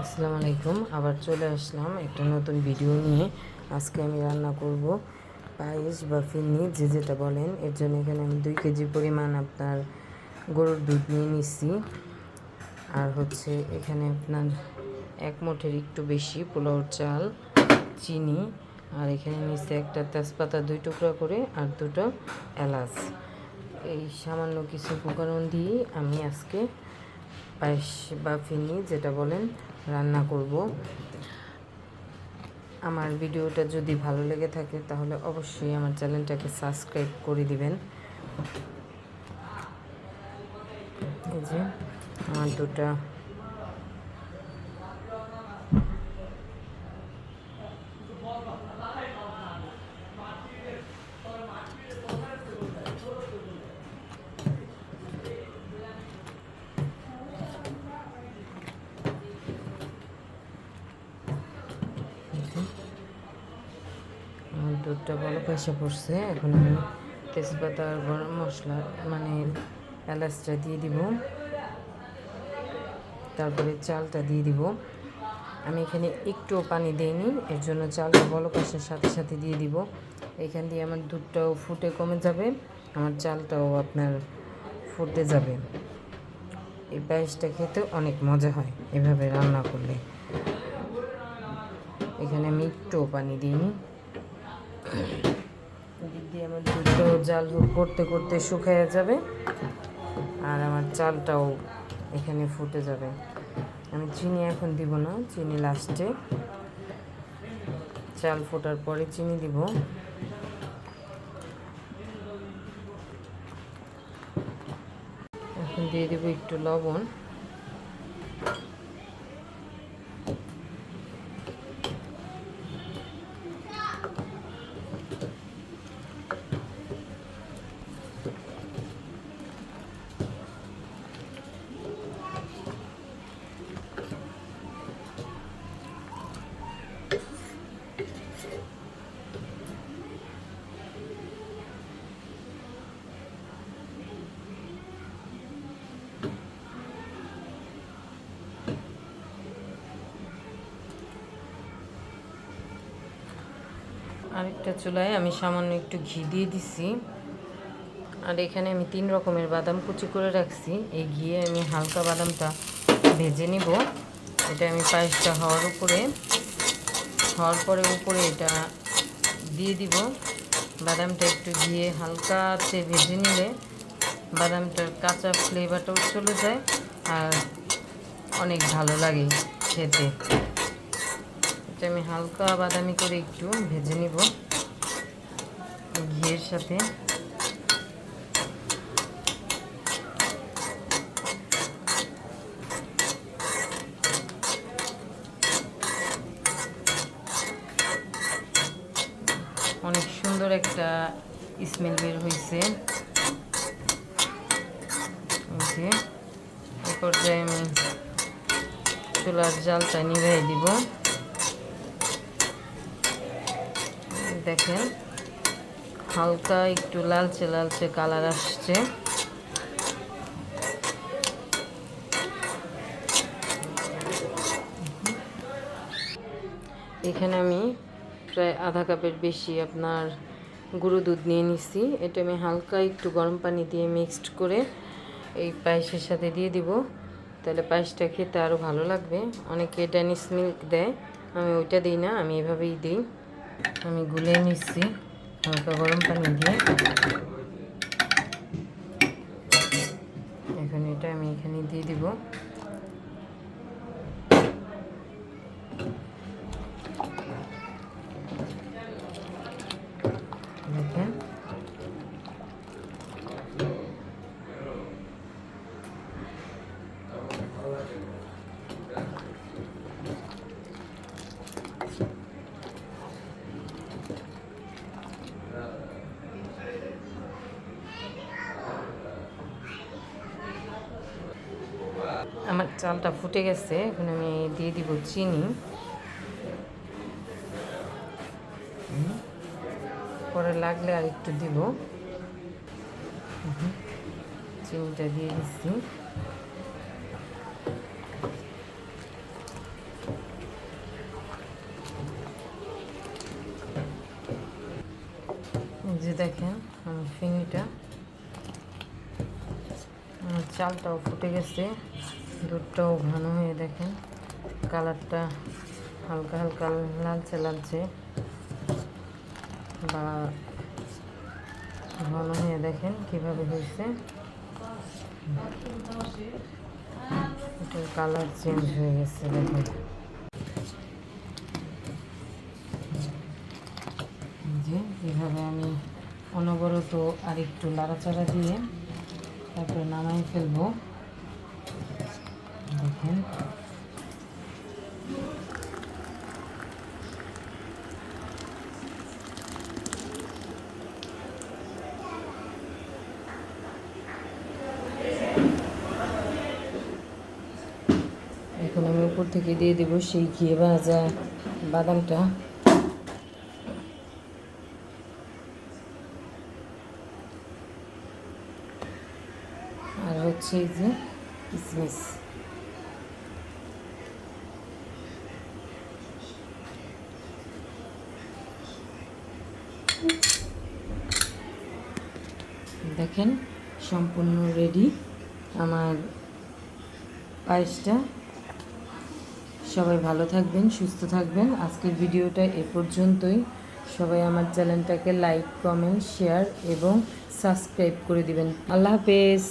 আসসালামু আলাইকুম। আবার চলে আসলাম একটা নতুন ভিডিও নিয়ে। আজকে আমি রান্না করব পায়েস বা ফিরনি যে যেটা বলেন। এর জন্য এখানে আমি দুই কেজি পরিমাণ আপনার গরুর দুধ নিয়ে নিচ্ছি আর হচ্ছে এখানে আপনার এক মুঠের একটু বেশি পোলাওর চাল, চিনি, আর এখানে নিচে একটা তেজপাতা দুই টুকরা করে আর দুটো এলাচ। এই সামান্য কিছু উপকরণ দিয়ে আমি আজকে পায়েস বা ফিনি যেটা বলেন, রান্না করব। আমার ভিডিওটা যদি ভালো লেগে থাকে তাহলে অবশ্যই আমার চ্যানেলটাকে সাবস্ক্রাইব করে দিবেন। এই যে, আমার দুটা আমার দুধটা ভালো পয়সা পড়ছে, এখন আমি তেজপাতা আর গরম মশলা মানে এলাচটা দিয়ে দিব। তারপরে চালটা দিয়ে দিব। আমি এখানে একটুও পানি দিইনি, এর জন্য চালটা বলো পাশের সাথে সাথে দিয়ে দিব। এখান দিয়ে আমার দুধটাও ফুটে কমে যাবে, আমার চালটাও আপনার ফুটে যাবে। এই পায়েসটা খেতে অনেক মজা হয় এভাবে রান্না করলে। এখানে আমি একটুও পানি দিইনি। এদিক দিয়ে আমার দুধটাও জাল করতে করতে শুকাইয়া যাবে। আর আমার চালটাও এখানে ফুটে যাবে। আমি চিনি এখন দিব না, চিনি লাস্টে। চাল ফোটার পরে চিনি দিব। এখন দিয়ে দেবো একটু লবণ। আরেকটা চুলায় আমি সামান্য একটু ঘি দিয়ে দিছি। আর এখানে আমি তিন রকমের বাদাম কুচি করে রাখছি। এই ঘিয়ে আমি হালকা বাদামটা ভেজে নিব। এটা আমি পায়েসটা হওয়ার উপরে, হওয়ার পরে উপরে এটা দিয়ে দিব। বাদামটা একটু ঘিয়ে হালকাতে ভেজে নিলে বাদামটার কাঁচা ফ্লেভারটাও চলে যায় আর অনেক ভালো লাগে খেতে। এটা আমি হালকা বাদামি করে একটু ভেজে নিব ঘিয়ের সাথে। অনেক সুন্দর একটা স্মেল বের হয়েছে। পর্যায়ে আমি চুলার জালটা নিভাই দিব। দেখেন, হালকা একটু লালচে লালচে কালার আসছে। এখানে আমি প্রায় আধা কাপের বেশি আপনার গুঁড়ো দুধ নিয়ে নিছি। এটা আমি হালকা একটু গরম পানি দিয়ে মিক্সড করে এই পায়েসের সাথে দিয়ে দিব। তাহলে পায়েসটা খেতে আরও ভালো লাগবে। অনেকে ড্যানিস মিল্ক দেয়, আমি ওইটা দিই না, আমি এভাবেই দিই। আমি গুলে নিচ্ছি। হালকা গরম পানি দিয়ে। এখন এটা আমি এখানে দিয়ে দিব। চালটা ফুটে গেছে, এখন আমি দিয়ে দিব চিনি। পরে লাগলে আর একটু দিব। চিনিটা দিয়ে দিচ্ছি। যে দেখেন, আমার ফিঙিটা। চালটাও ফুটে গেছে। দুধটাও ঘন হয়ে দেখেন। কালারটা হালকা হালকা লালচে লালচে বা ঘন হয়ে দেখেন কীভাবে হয়েছে। কালার চেঞ্জ হয়ে গেছে দেখেন। যে এভাবে আমি অনবরত আর একটু লাড়াচাড়া দিয়ে তারপরে নামাই ফেলব। এখন আমি উপর থেকে দিয়ে দেবো সেই ঘিয়ে ভাজা বাদামটা। আর হচ্ছে এই যে কিসমিস। দেখেন, সম্পূর্ণ রেডি আমার পায়েসটা। সবাই ভালো থাকবেন, সুস্থ থাকবেন। আজকের ভিডিওটা এ পর্যন্তই। সবাই আমার চ্যানেলটাকে লাইক কমেন্ট শেয়ার এবং সাবস্ক্রাইব করে দিবেন। আল্লাহ হাফেজ।